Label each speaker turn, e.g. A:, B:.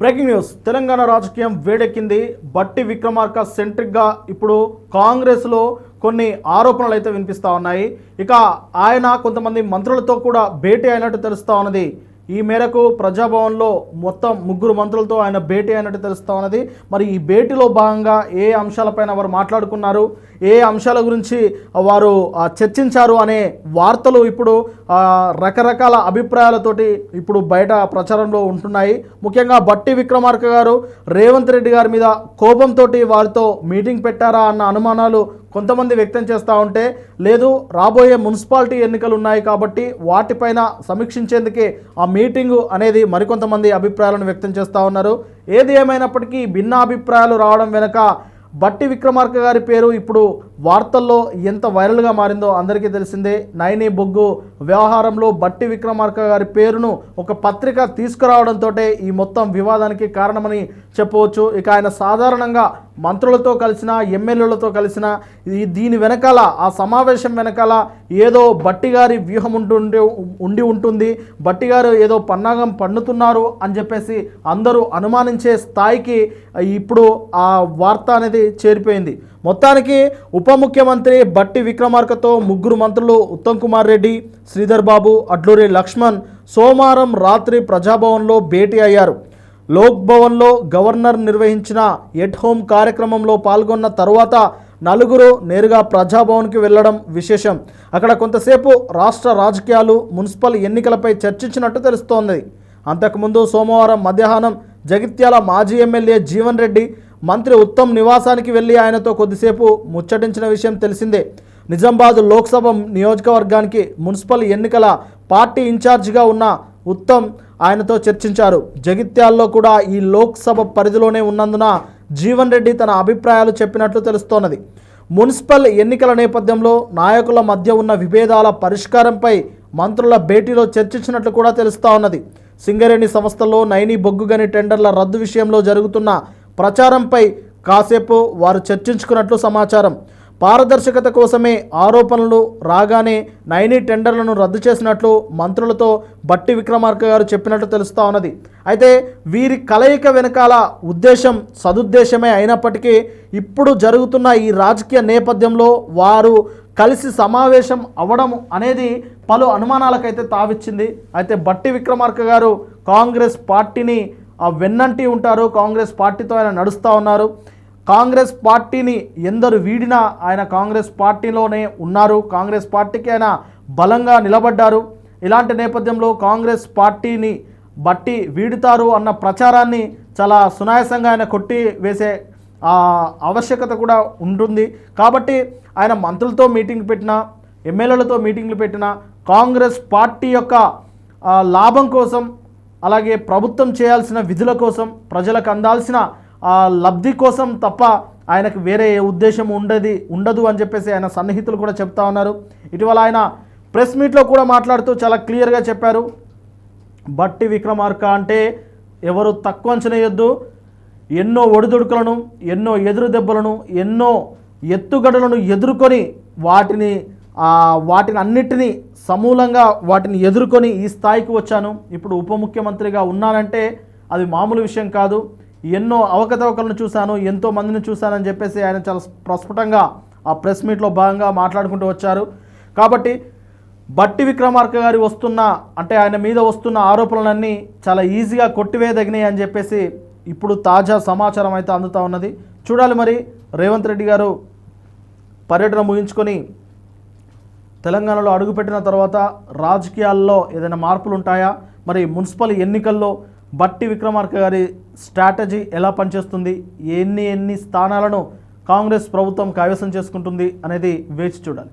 A: Breaking news. Telangana రాజకీయం వేడెక్కింది. బట్టి విక్రమార్క సెంట్రిక్గా ఇప్పుడు కాంగ్రెస్లో కొన్ని ఆరోపణలు అయితే వినిపిస్తూ ఉన్నాయి. ఇక ఆయన కొంతమంది మంత్రులతో కూడా భేటీ అయినట్టు తెలుస్తూ ఉన్నది. ఈ మేరకు ప్రజాభవన్లో మొత్తం ముగ్గురు మంత్రులతో ఆయన భేటీ అయినట్టు తెలుస్తూ ఉన్నది. మరి ఈ భేటీలో భాగంగా ఏ అంశాలపైన వారు మాట్లాడుకున్నారు? ఏ అంశాల గురించి వారు చర్చించారు అనే వార్తలు ఇప్పుడు రకరకాల అభిప్రాయాలతోటి ఇప్పుడు బయట ప్రచారంలో ఉంటున్నాయి. ముఖ్యంగా బట్టి విక్రమార్క గారు రేవంత్ రెడ్డి గారి మీద కోపంతో వారితో మీటింగ్ పెట్టారా అన్న అనుమానాలు కొంతమంది వ్యక్తం చేస్తూ ఉంటే లేదు రాబోయే మున్సిపాలిటీ ఎన్నికలు ఉన్నాయి కాబట్టి వాటిపైన సమీక్షించేందుకే ఆ మీటింగు అనేది మరికొంతమంది అభిప్రాయాలను వ్యక్తం చేస్తూ ఉన్నారు. ఏది ఏమైనప్పటికీ భిన్న అభిప్రాయాలు రావడం వెనుక బట్టి విక్రమార్క గారి పేరు ఇప్పుడు వార్తల్లో ఎంత వైరల్గా మారిందో అందరికీ తెలిసిందే. నైని బొగ్గు వ్యవహారంలో బట్టి విక్రమార్క గారి పేరును ఒక పత్రిక తీసుకురావడంతో ఈ మొత్తం వివాదానికి కారణమని చెప్పవచ్చు. ఇక ఆయన సాధారణంగా మంత్రులతో కలిసిన ఎమ్మెల్యేలతో కలిసిన ఈ దీని వెనకాల ఆ సమావేశం వెనకాల ఏదో బట్టి గారి వ్యూహం ఉంటుండే ఉండి ఉంటుంది. బట్టి గారు ఏదో పన్నాగం పన్నుతున్నారు అని చెప్పేసి అందరూ అనుమానించే స్థాయికి ఇప్పుడు ఆ వార్త అనేది చేరిపోయింది. మొత్తానికి ఉప ముఖ్యమంత్రి బట్టి విక్రమార్కతో ముగ్గురు మంత్రులు ఉత్తమ్ కుమార్ రెడ్డి శ్రీధర్ బాబు అడ్లూరి లక్ష్మణ్ సోమవారం రాత్రి ప్రజాభవన్లో భేటీ అయ్యారు. లోక్ భవన్లో గవర్నర్ నిర్వహించిన ఎట్ హోమ్ కార్యక్రమంలో పాల్గొన్న తరువాత నలుగురు నేరుగా ప్రజాభవన్కి వెళ్ళడం విశేషం. అక్కడ కొంతసేపు రాష్ట్ర రాజకీయాలు మున్సిపల్ ఎన్నికలపై చర్చించినట్టు తెలుస్తోంది. అంతకుముందు సోమవారం మధ్యాహ్నం జగిత్యాల మాజీ ఎమ్మెల్యే జీవన్ రెడ్డి మంత్రి ఉత్తమ్ నివాసానికి వెళ్ళి ఆయనతో కొద్దిసేపు ముచ్చటించిన విషయం తెలిసిందే. నిజామాబాద్ లోక్సభ నియోజకవర్గానికి మున్సిపల్ ఎన్నికల పార్టీ ఇన్ఛార్జిగా ఉన్న ఉత్తమ్ ఆయనతో చర్చించారు. జగిత్యాల్లో కూడా ఈ లోక్సభ పరిధిలోనే ఉన్నందున జీవన్ రెడ్డి తన అభిప్రాయాలు చెప్పినట్లు తెలుస్తోన్నది మున్సిపల్ ఎన్నికల నేపథ్యంలో నాయకుల మధ్య ఉన్న విభేదాల పరిష్కారంపై మంత్రుల భేటీలో చర్చించినట్లు కూడా తెలుస్తూ ఉన్నది. సింగరేణి సంస్థల్లో నైని బొగ్గుగని టెండర్ల రద్దు విషయంలో జరుగుతున్న ప్రచారంపై కాసేపు వారు చర్చించుకున్నట్లు సమాచారం. పారదర్శకత కోసమే ఆరోపణలు రాగానే నైనీ టెండర్లను రద్దు చేసినట్లు మంత్రులతో బట్టి విక్రమార్క గారు చెప్పినట్లు తెలుస్తూ ఉన్నది. అయితే వీరి కలయిక వెనకాల ఉద్దేశం సదుద్దేశమే అయినప్పటికీ ఇప్పుడు జరుగుతున్న ఈ రాజకీయ నేపథ్యంలో వారు కలిసి సమావేశం అవ్వడం అనేది పలు అనుమానాలకైతే తావిచ్చింది. అయితే బట్టి విక్రమార్క గారు కాంగ్రెస్ పార్టీని వెన్నంటి ఉంటారు. కాంగ్రెస్ పార్టీతో ఆయన నడుస్తూ ఉన్నారు. కాంగ్రెస్ పార్టీని ఎందరు వీడినా ఆయన కాంగ్రెస్ పార్టీలోనే ఉన్నారు. కాంగ్రెస్ పార్టీకి ఆయన బలంగా నిలబడ్డారు. ఇలాంటి నేపథ్యంలో కాంగ్రెస్ పార్టీని బట్టి వీడుతారు అన్న ప్రచారాన్ని చాలా సునాయాసంగా ఆయన కొట్టి వేసే ఆవశ్యకత కూడా ఉంటుంది. కాబట్టి ఆయన మంత్రులతో మీటింగ్ పెట్టినా ఎమ్మెల్యేలతో మీటింగ్లు పెట్టినా కాంగ్రెస్ పార్టీ యొక్క లాభం కోసం అలాగే ప్రభుత్వం చేయాల్సిన విధుల కోసం ప్రజలకు అందాల్సిన లబ్ధి కోసం తప్ప ఆయనకు వేరే ఏ ఉద్దేశం ఉండదు ఉండదు అని చెప్పేసి ఆయన సన్నిహితులు కూడా చెప్తా ఉన్నారు. ఇటీవల ఆయన ప్రెస్ మీట్లో కూడా మాట్లాడుతూ చాలా క్లియర్గా చెప్పారు. బట్టి విక్రమార్క అంటే ఎవరు తక్కువ అంచనా ఎన్నో ఒడిదుడుకులను ఎన్నో ఎదురు దెబ్బలను ఎన్నో ఎత్తుగడలను ఎదుర్కొని వాటిని వాటిని అన్నిటినీ సమూలంగా వాటిని ఎదుర్కొని ఈ స్థాయికి వచ్చాను. ఇప్పుడు ఉప ముఖ్యమంత్రిగా ఉన్నానంటే అది మామూలు విషయం కాదు. ఎన్నో అవకతవకలను చూశాను ఎంతో మందిని చూశానని చెప్పేసి ఆయన చాలా ప్రస్ఫుటంగా ఆ ప్రెస్ మీట్లో భాగంగా మాట్లాడుకుంటూ వచ్చారు. కాబట్టి బట్టి విక్రమార్క గారి వస్తున్న అంటే ఆయన మీద వస్తున్న ఆరోపణలన్నీ చాలా ఈజీగా కొట్టివేయదగినాయి అని చెప్పేసి ఇప్పుడు తాజా సమాచారం అయితే అందుతూ ఉన్నది. చూడాలి మరి రేవంత్ రెడ్డి గారు పర్యటన ముగించుకొని తెలంగాణలో అడుగుపెట్టిన తర్వాత రాజకీయాల్లో ఏదైనా మార్పులు ఉంటాయా మరి మున్సిపల్ ఎన్నికల్లో బట్టి విక్రమార్క గారి స్ట్రాటజీ ఎలా పనిచేస్తుంది? ఎన్ని ఎన్ని స్థానాలను కాంగ్రెస్ ప్రభుత్వం కైవసం చేసుకుంటుంది అనేది వేచి చూడాలి.